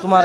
তোমার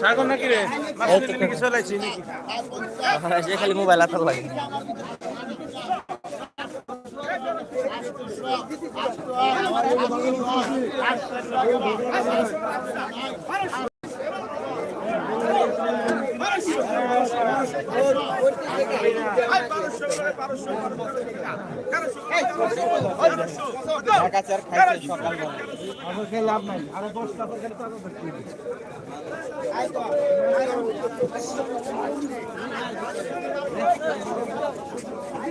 সাগর নাকি রে? নাকি? চলাইছি নাকি খালি মোবাইল হাতে লাগে ছয়শো টাকা আছেন আরে বলব না সারা আর কি কথা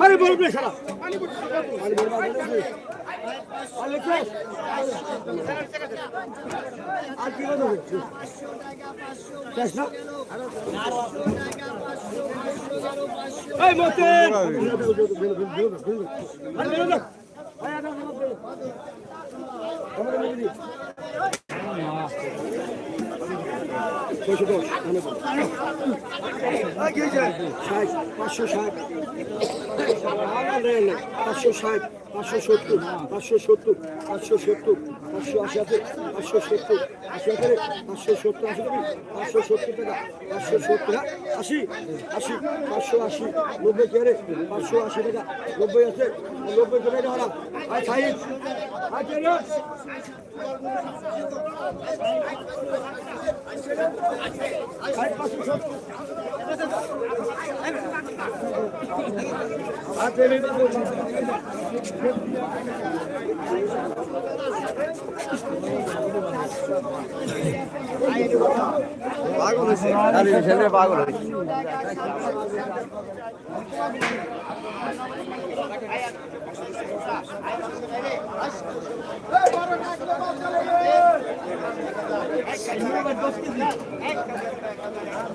আরে বেরো না ছয়শো দশ ষাট পাঁচশো ষাট। পাঁচশো ষাট পাঁচশো সত্তর পাঁচশো সত্তর পাঁচশো সত্তর, পাঁচশো আশি আছে পাঁচশো সত্তর, আশি আছে পাঁচশো সত্তর, আশি টাকা পাঁচশো সত্তর টাকা, পাঁচশো সত্তর হ্যাঁ? আশি আশি, পাঁচশো আশি, নব্বই কে রে পাঁচশো আশি টাকা, নব্বই আছে, নব্বই কে রে হারা আর সাইড আর কে হয়েছে আরে ছেলে পাগল হয়েছে। পাগল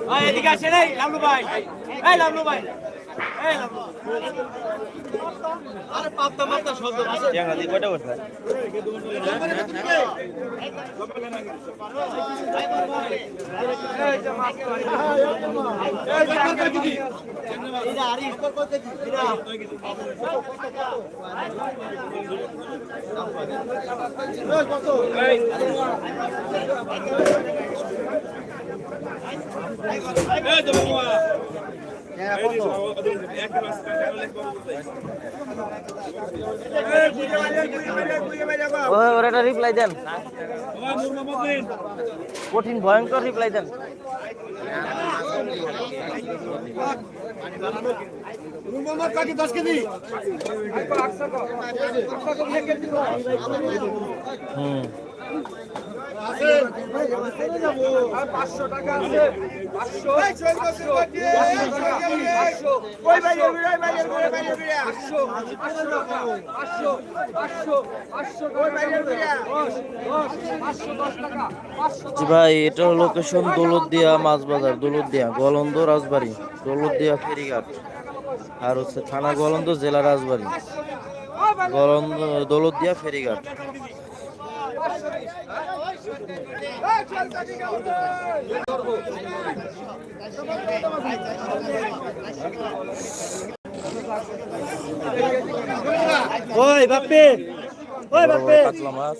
ভাই এদিকে আসেন এই লামলু ভাই। এই লামলু ভাই। এই লামলু আরে পাপ্তা শব্দ কয়টা কাকি দশ কেজি হুম পাঁচশো টাকা আছে পাঁচশো পাঁচশো পাঁচশো ওই জি ভাই এটা লোকেশন দৌলতদিয়া মাছ বাজার দৌলতদিয়া গোয়ালন্দ রাজবাড়ি দৌলতদিয়া ফেরিঘাট। আর হচ্ছে থানা গলন্দ জেলা রাজবাড়ি। গোয়ালন্দ দৌলতদিয়া ফেরিঘাট। ওই বাপ্পি বড় বড় কাতলা মাছ।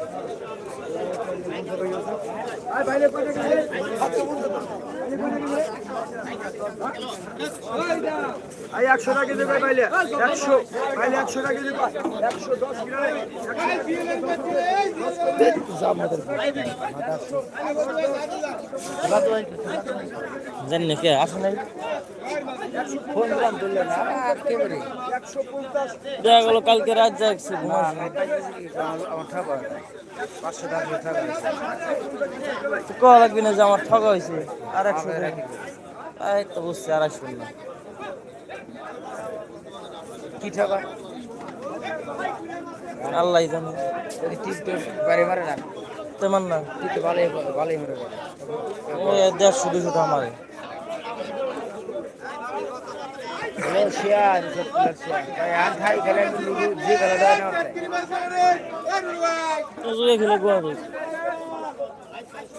ছয়শো একশো টাকা দেবে পাইলে। একশো পাইলে একশো টাকা দেবে। একশো দশ জানি না কে আসে নাই? দেখা গেল কালকে রাত যাচ্ছে লাগবে না যে আমার ঠগা হয়েছে। আর একশো এই তো বুঝছি আর একশো না। কি টাকা আল্লাহ জানে। টিপটে বাড়ি মারে না? তেমন না। টিপটে ভালোই ভালোই মরে ওই দেড়শো দুশো টাকা মারে খেলে গোয়া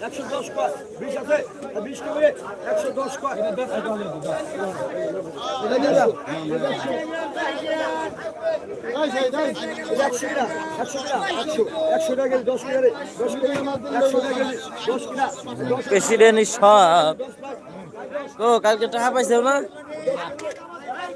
একশো দশ কয় একশো দশ কয় একশো টাকা একশো টাকা একশো একশো টাকা দশ কিনা দশ কিনা কিনা প্রেসিডেন্ট সব ও কালকে টাকা পাইছে না?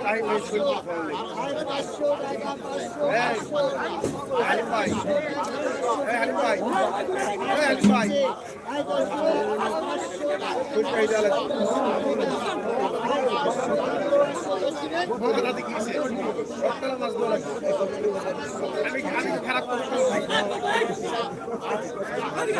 বাড়ি পাঁচশো টাকা আরে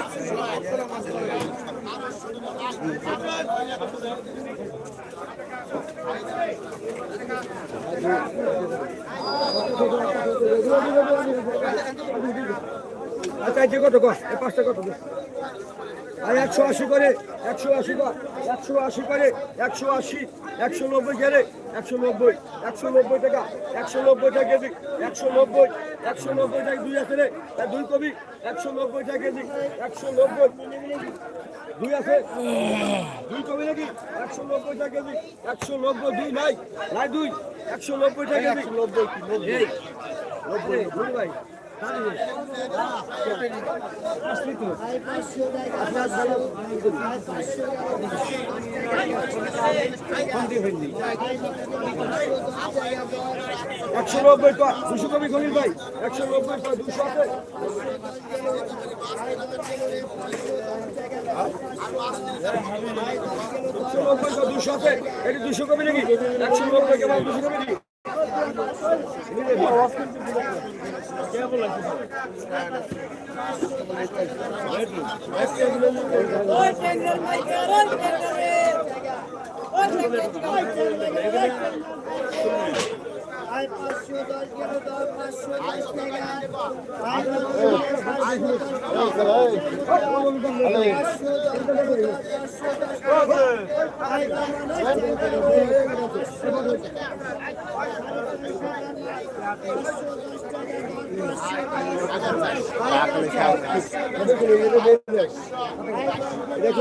পাঁচশো আচ্ছা কত কর এই পাঁচটা কত দে। আর একশো আশি করে একশো আশি একশো আশি করে একশো আশি একশো নব্বই গেলে একশো নব্বই একশো নব্বই টাকা একশো নব্বই টাকা কেজি একশো নব্বই একশো নব্বই টাকা দুই আছে রে দুই কবি একশো নব্বই টাকা কেজি একশো নব্বই দুই আছে দুই কবি নাকি? একশো নব্বই টাকা কেজি একশো নব্বই দুই নাই নাই দুই একশো নব্বই টাকা কেজি। নব্বই নব্বই ভাই। একশো নব্বই টাকা দুশো কবি খলিল ভাই। একশো নব্বই টাকা দুশো একশো নব্বই টাকা দুশো এটি দুশো কবি নাকি? একশো নব্বই কেমন দুশো কবি নাকি? আই পাঁচশো দশ গেল দশ পাঁচশো দশ টাকা আই পাঁচশো দশ পাঁচশো দশ টাকা পাঁচশো দশ পাঁচশো দশ টাকা এটা কি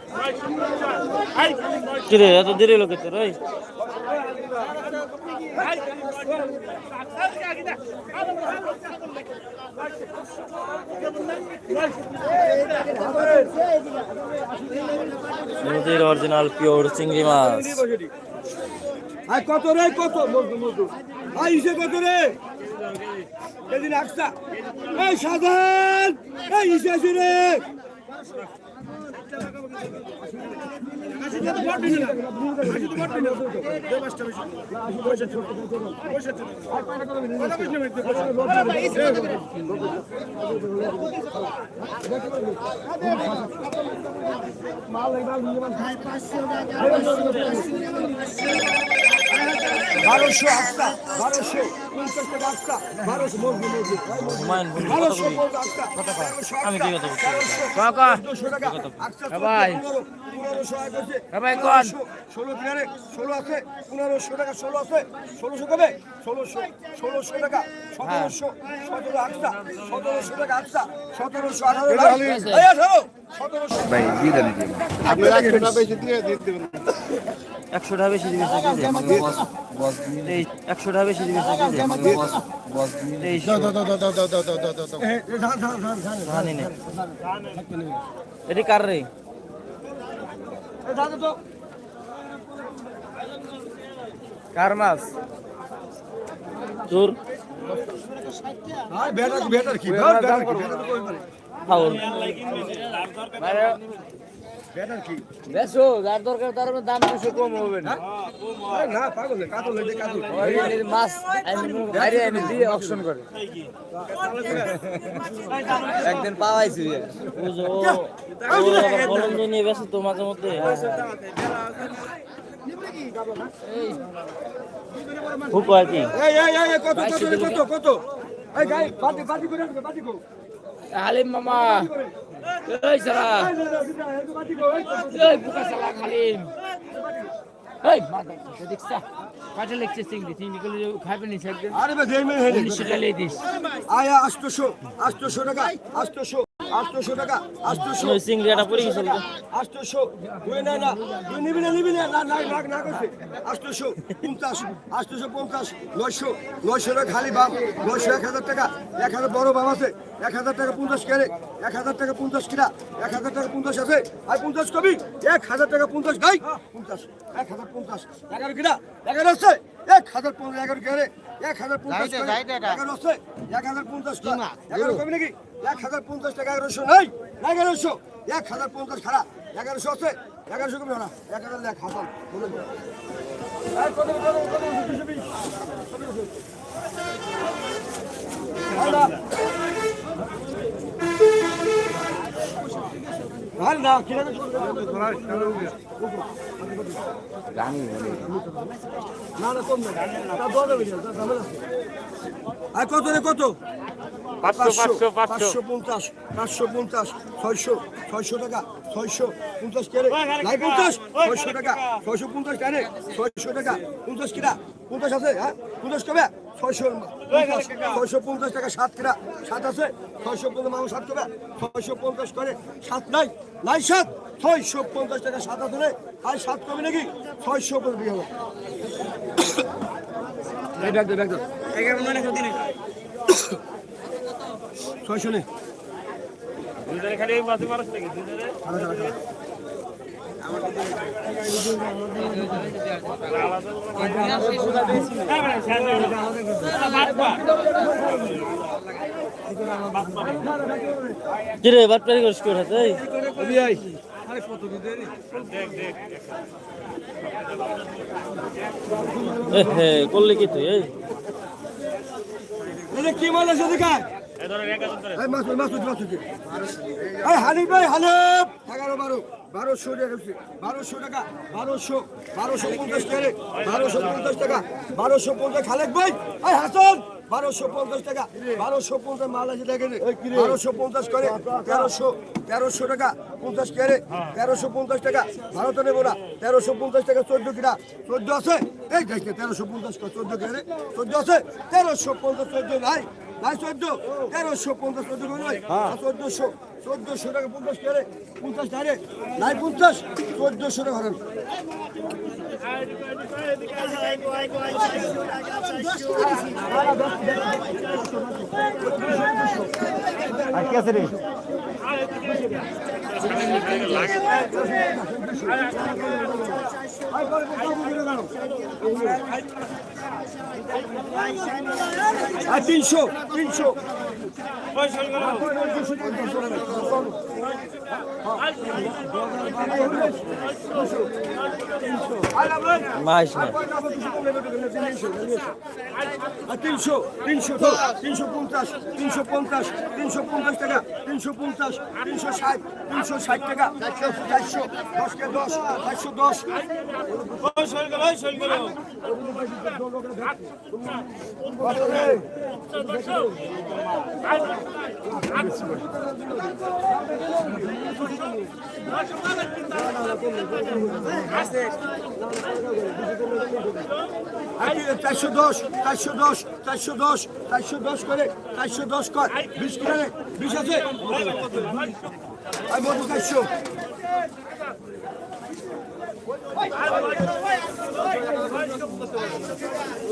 কিরে, এত দেরি লোকে তোর ওই নদীর অরিজিনাল পিওর চিংড়ি মাছ। আয় কত রে, কত? মজদু আয় ইসে কত রে? এদিন আকসা এই সাধান এই, ইসে রে! আকসা বারোশো পঞ্চাশ টাকা বারোশো কত বারোশো কবি মজদু বারোশো আমি কি কথা বলছি টাকা। ভাই। ভাই, কোন? ষোলো বিহারে ষোলো আছে পনেরোশো টাকা ষোলো আছে ষোলোশো কবে? ষোলোশো ষোলোশো টাকা সতেরোশো সতেরো আটটা সতেরোশো টাকা আটটা সতেরোশো আঠারো সতেরোশো। ভাই আপনি একশো টাকা বেশি দিবি এই একশো টাকা বেশি দিবি জানি না এটি কার রে কার মাছ তোর বেটার কি কি বেশো যার দরকার তার দাম দুশো কম হবে না। আরে না পাগল কাতল হইতে কাতল মাছ বাইরে এনে দিয়ে অপশন করে। একদিন পাওয়াইছি। নিয়ে ব্যস্ত তো মাঝে মধ্যে খুব আর কি কত কত কত কত হালিম মামা এই সারা। এই, বুকা সালা খালিম। এই মাথা দেখছা কাটে লেগছে চিংড়ি। চিংড়ি খাবে নি আরে বে দেই মে হেলি উনিশশো টাকা লিয়ে দিস। আয়া 800 800 টাকা 800 800 টাকা 800 ওই চিংড়িটা পড়ে গেছিল তো। 800 তুই না না তুই নিবি না নিবি না না না না না করছে। 800 50 850 900 900 টাকা খালি বাম 900 1000 টাকা। 1000 বড় বাম আছে 1000 টাকা 50 কেরে 1000 টাকা 50 কিরা 1000 টাকা 50 আছে। আর 50 কবি 1000 টাকা 50 গাই 50 1050 11 কিরা 11 আছে 1015 11 কেরে 1050 11 আছে 1050 টাকা 11 কবি নাকি 1050 টাকা 1100 নাই 1100 1050 খারাপ 1100 আছে 1100 কবি না 1000 লেখ হাসান এগারোশো নাই কত এক হাজার পঞ্চাশ বিশ এগারোশো আছে এগারোশো না না এক হাজার এক দোয়া দেবে না, তা ঝামেলা আছে। আর কত রে কত? পাঁচশো পাঁচশো পঞ্চাশ পাঁচশো পঞ্চাশ ছয়শো ছয়শো টাকা ছয়শো পঞ্চাশ কেরে নাই পঞ্চাশ ছয়শো টাকা ছয়শো পঞ্চাশ কেরে ছয়শো টাকা পঞ্চাশ কিরা পঞ্চাশ আছে হ্যাঁ? পঞ্চাশ কবে? ছয়শো পঞ্চাশ ছয়শো পঞ্চাশ টাকা সাত কিরা সাত আছে? ছয়শো পঞ্চাশ মানুষ সাত কবে? ছয়শো পঞ্চাশ করে সাত নাই নাই সাত ছয়শো পঞ্চাশ টাকা সাত আছে রে। আর সাত কবে নাকি? ছয়শো পঞ্চাশ হবে ব্যাগ দে ব্যাগ দে। ছয়শো নেই কিরে বাটপারি করিস করে হাতে? এ হে করলি কি তুই কি মাল আছে দেখায় এই মাছ মাছ মাছ মাছ এই হানিফ ভাই হানিফ এগারো বারো বারোশো বারোশো টাকা বারোশো বারোশো পঞ্চাশ টাকা বারোশো পঞ্চাশ টাকা বারোশো পঞ্চাশ খালেক ভাই। এই হাসান বারোশো পঞ্চাশ টাকা বারোশো পঞ্চাশ মাল আছে দেখেন বারোশো পঞ্চাশ করে তেরোশো তেরোশো টাকা পঞ্চাশ কেরে তেরোশো পঞ্চাশ টাকা ভারতে নেব না। তেরোশো পঞ্চাশ টাকা চোদ্দ কিনা। চোদ্দ আছে? এই দেখ তেরোশো পঞ্চাশ করে চোদ্দ কেরে চোদ্দ আছে? তেরোশো পঞ্চাশ চোদ্দ নাই। নাই চোদ্দ তেরোশো পঞ্চাশ চোদ্দ করে নাই চোদ্দশো চোদ্দশো টাকা পঞ্চাশ কেরে পঞ্চাশ টাকা নাই পঞ্চাশ চোদ্দশো টাকা হারান আর আর তিনশো। তিনশো তো তিনশো পঞ্চাশ তিনশো পঞ্চাশ তিনশো পঞ্চাশ টাকা তিনশো পঞ্চাশ তিনশো ষাট তিনশো ষাট টাকা চারশো চারশো দশ চারশো দশ। চারশো দশ চারশো দশ চারশো দশ চারশো দশ করে, চারশো দশ কর, বিশ করে, বিশ আছে। চারশো।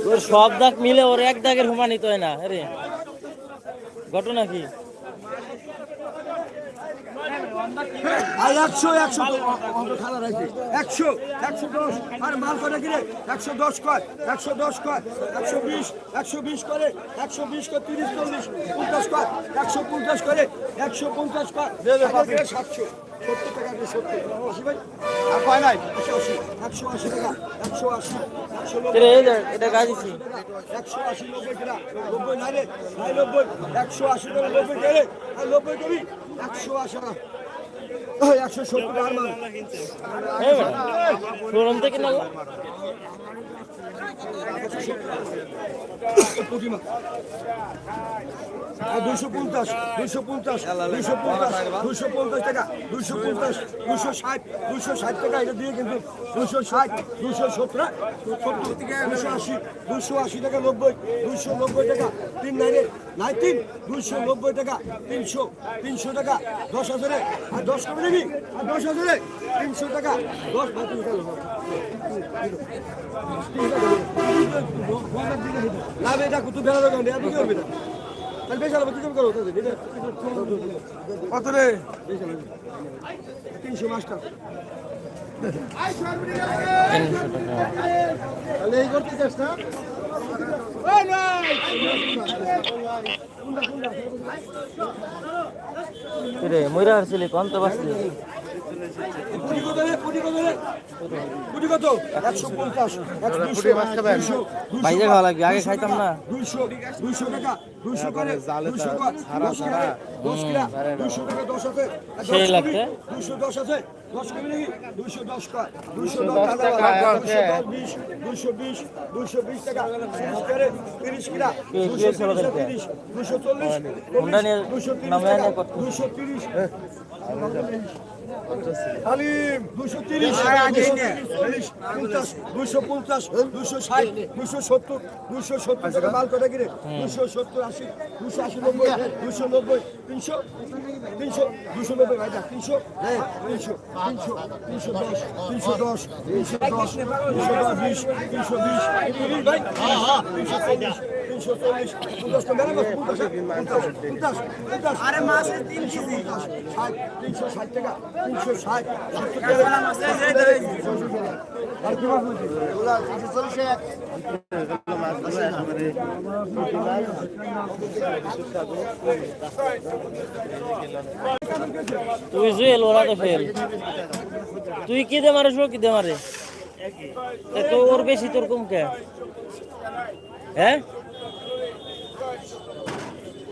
ওর সব দাগ মিলে ওর এক দাগের হুমানিত হয় না আরে। ঘটনা কি? একশো একশো। দশ। আর মাল করে কিরে? একশো দশ কয় একশো দশ কয় একশো বিশ একশো বিশ করে একশো বিশ করে তিরিশ চল্লিশ পঞ্চাশ কয় একশো পঞ্চাশ করে একশো পঞ্চাশ কয় সাতশো। সত্তর টাকা দিয়ে সত্তর আশি ভাই। আর কয় নাই? একশো আশি। একশো আশি টাকা একশো আশি একশো নব্বই। একশো আশি নব্বই টাকা। নব্বই নাই রে নাই নব্বই। একশো আশি টাকা নব্বই টাকা আর নব্বই কবি একশো আশি টাকা। একশো সত্তর থেকে না দুশো পঞ্চাশ দুশো পঞ্চাশ দুশো পঞ্চাশ দুশো পঞ্চাশ টাকা দুশো পঞ্চাশ দুশো ষাট দুশো ষাট টাকা এটা দিয়ে কিন্তু দুশো ষাট দুশো সত্তর সত্তর থেকে দুশো আশি দুশো আশি টাকা নব্বই দুইশো নব্বই টাকা তিন নাইনে নাই তিন। দুশো নব্বই টাকা তিনশো তিনশো টাকা দশ হাজারে। আর দশ কমে নিবি? আর দশ হাজারে তিনশো টাকা। দশ বা তিন না বেটা কুতু বেড়া দোকান আপনি কি করবি না। তাহলে বেশ আলাদা কি করো এটা কত রে? তিনশো মাস্টার। তাহলে এই করতে চাস না? রে বাসলি কোটি কত লাগবে আগে খাইতাম না আছে আর দশ সেই দুইশো দশ দশ নাকি দশ দশ টাকা দুইশো বিশ দুইশো বিশ টাকা তিরিশ করে? তিরিশ কিনা কে- কে তিরিশ করে? দুইশো চল্লিশ হোন্ডা নিয়ে তিরিশ আলিম দুশো তিরিশ। পঞ্চাশ দুশো পঞ্চাশ দুশো ষাট দুশো সত্তর দুশো সত্তর টাকা মাল কটা কিনে দুশো সত্তর আশি দুশো আশি নব্বই দুশো নব্বই তিনশো? তিনশো, দুশো নব্বই ভাইটা তিনশো হ্যাঁ তিনশো তিনশো তিনশো দশ তিনশো দশ তিনশো দশ তিনশো দশ, বিশ, তিনশো বিশ তিরিশ ভাই তিনশো চল্লিশ তিনশো চল্লিশ পঞ্চাশ টাকা মেরে বস, পঞ্চাশ পঞ্চাশ পঞ্চাশ পঞ্চাশ আরে মাসে তিনশো পঞ্চাশ ষাট তিনশো ষাট টাকা তিনশো ষাট তুই জুয়েল ওরা তো ফেল। তুই কি দে মারিস কি দে মারে? তো ওর বেশি তোর কম কে হ্যাঁ?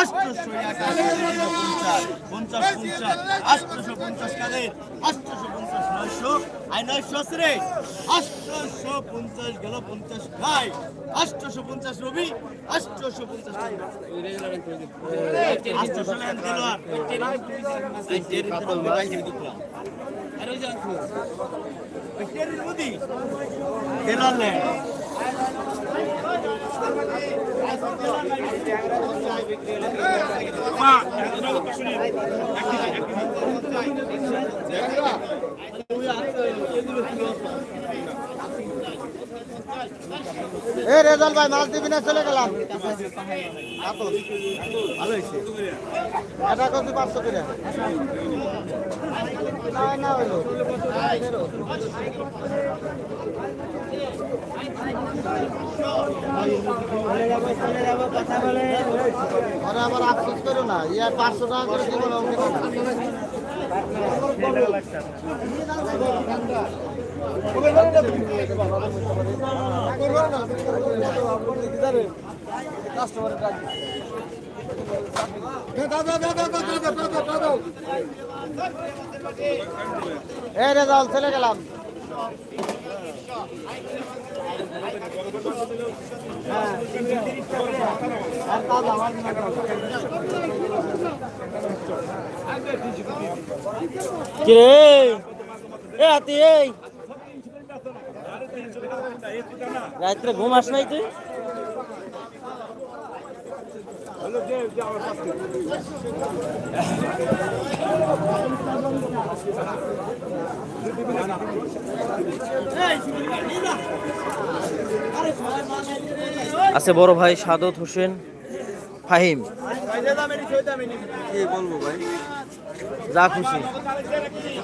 আটশোশো পঞ্চাশ পঞ্চাশ পঞ্চাশ পঞ্চাশ কাদের আটশোশো পঞ্চাশ নয়শো আই নয়শো আছে রে আটশোশো পঞ্চাশ গেল পঞ্চাশ ভাই আটশোশো পঞ্চাশ রবি আটশোশো পঞ্চাশ আটশোশো লেন দিল আর মুদি দেলাল লে এ রেজাল ভাই মাছ দিবি না, চলে গেলাম। ভালো হইছে এটা কত পাঁচশো করে? না আবার আফসোস করো না ইয়া পাঁচশো টাকা করে দিব না রেজাল চলে গেলাম। কি এ হাতি এই। রাত্রে ঘুমাস নাই তুই? আছে বড় ভাই সাদত হোসেন ফাহিম। বলব ভাই। যা খুশি।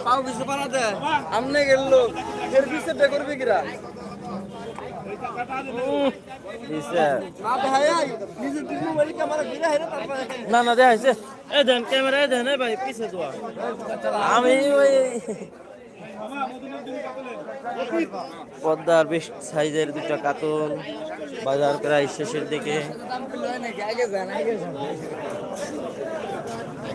পাও কিছু বানাতে আমনে গেল এর পিছে করবে কিরা। না ভাই নিজে দিন মোবাইল ক্যামেরা গিরা হেরে তারপরে না না দেখাইছে এ দেন ক্যামেরা দেন এ ভাই পিছে দোয়া আমি ওই পদ্মার বেশ সাইজের দুটা কাতল বাজার প্রায় শেষের দিকে।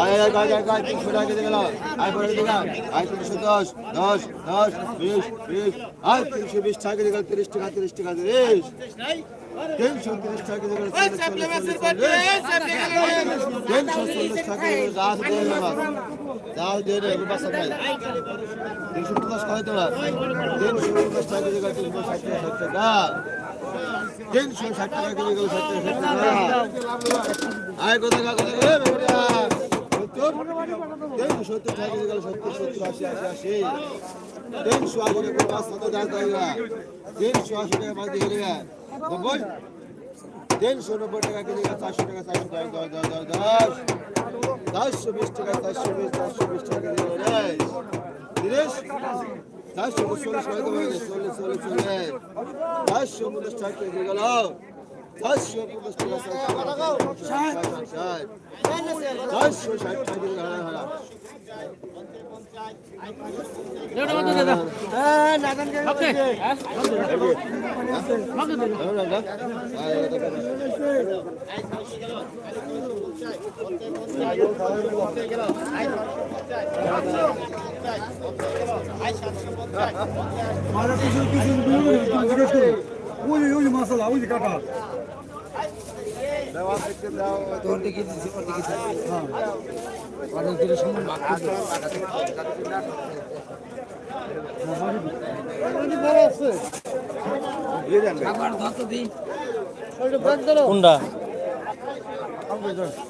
আয় আয় গায় গায় গায় তিনশো টাকা দিয়ে গেল আয় করে দিগা আয় তিনশো দশ দশ দশ বিশ বিশ আয় তিনশো বিশ টাকা দিয়ে গেল তিরিশ টাকা তিরিশ টাকা তিরিশ তিনশো তিরিশ টাকা দিয়ে গেল তিনশো চল্লিশ টাকা দিয়ে গেল যা দিয়ে দেবে যা দিয়ে দেবে বাসা ভাই তিনশো পঞ্চাশ খাওয়াই তোরা তিনশো পঞ্চাশ টাকা দিয়ে গেল তিনশো টাকা ষাট টাকা তিনশো ষাট টাকা দিয়ে গেল, ষাট টাকা আয় কত টাকা, কত তিনশো সত্তর টাকা দিয়ে গেল, সত্তর সত্তর, আশি আশি আশি। তিনশো আশি টাকা পাঁচ, সাত হাজার টাকা তিনশো আশি টাকা পাঁচ গেলে নব্বই? তিনশো নব্বই টাকা কেজি গেল, চারশো টাকা, চারশো দশ দশ দশ দশ। টাকা, চারশো বিশ চারশো বিশ টাকা কেজি তিরিশ? মারা কিছু কিছু জিজ্ঞেস করো ওই যে- ওই যে ওই কাটা খাবার ধর তো দিই কোনটা? দাদা দাদা দাদা দাদা ছয় হাজার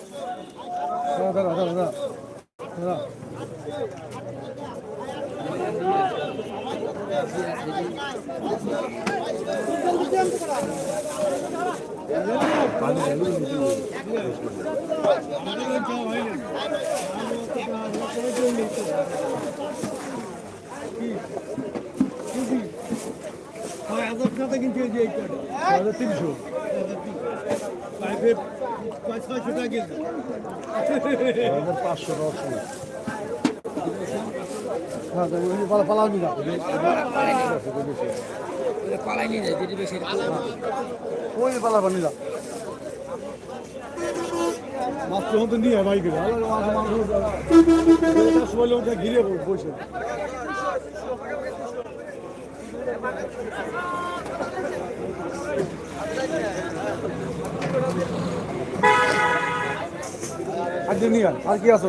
টাকা কিন্তু এই যে এই কয়টা ছয় হাজার তিনশো পাইপে পাঁচ ছয়শো টাকা কিনতে হাজার পাঁচশো দশ হ্যাঁ পালা পালাও নি না পালাই নিয়ে যায় যেটি বেশি ওই পালা বানি না মাছ তখন তো নিয়ে বাইকে মাছ মাছ সময় ওটা ঘিরে বসে আর যে নিয়ে আর কি আসো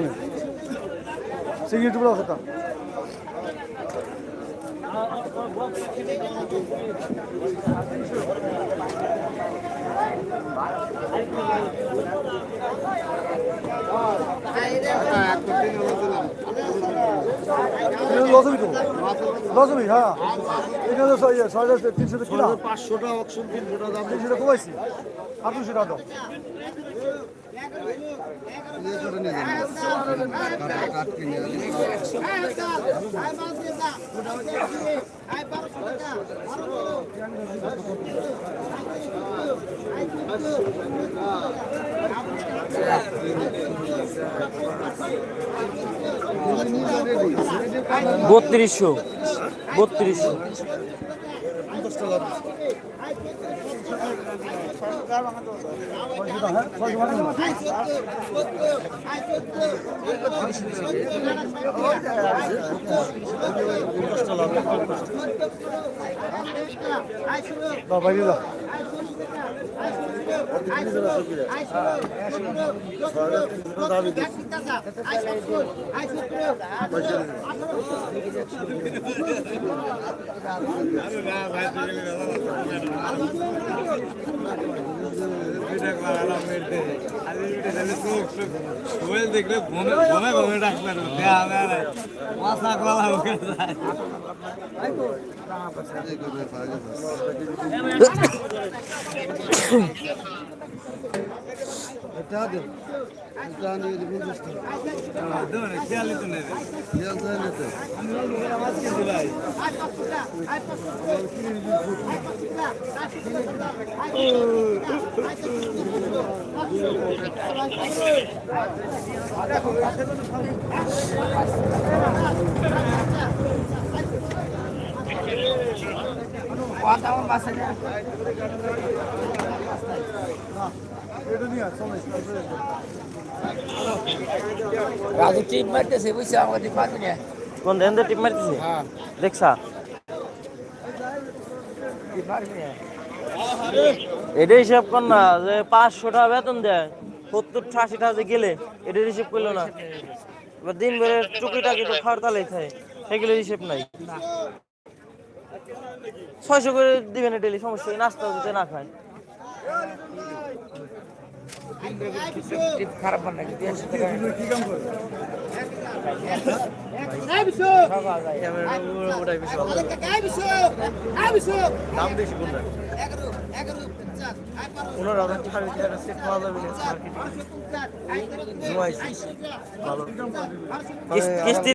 সিগারেট বলা কথা লসবি তো? লসবি হ্যাঁ। এখানে ছয় ছয় হাজার তিনশো কিনা পাঁচশোটা অকশন তিনশোটা দাম। তিনশোটা কমাইছি। আর দুশো টাকা। দাও বত্রিশশো। বত্রিশশো। ছয়শোটা হ্যাঁ ছয়শো দেখলে ঘুমে ঘুমে ঘুমে ডাকবে মাথা গলা খেয়ালই তো নেবে খেয়াল করে নিতে ভাই কথা আমার বাসা যায় এটা নিয়ে আয় চলে রাজু টিপ মারতেছে বুঝছে আমাকে পাতি নিয়ে কোন দেন টিপ মারতেছে হ্যাঁ দেখছা টিপ মারবি না এটা হিসাব কর না, যে পাঁচশো টাকা বেতন দেয়, সত্তর আশি টাকা গেলে এটা হিসেব করল না। এবার দিন ভরে টুকি টাকি তো খাওয়ার খায় সেগুলো হিসেব নাই। ছয়শো করে দিবেন ডেলি সমস্যা নাস্তা দিতে না খায়। খারাপ বানা কি দেড়শো টাকা। কি কাম করে ওটাই বেশি ভালো। দাম বেশি কোনটা? পনেরো হাজার টাকার ভিতরে সেট পাওয়া যাবে না মার্কেটে ভালো। কিস্তি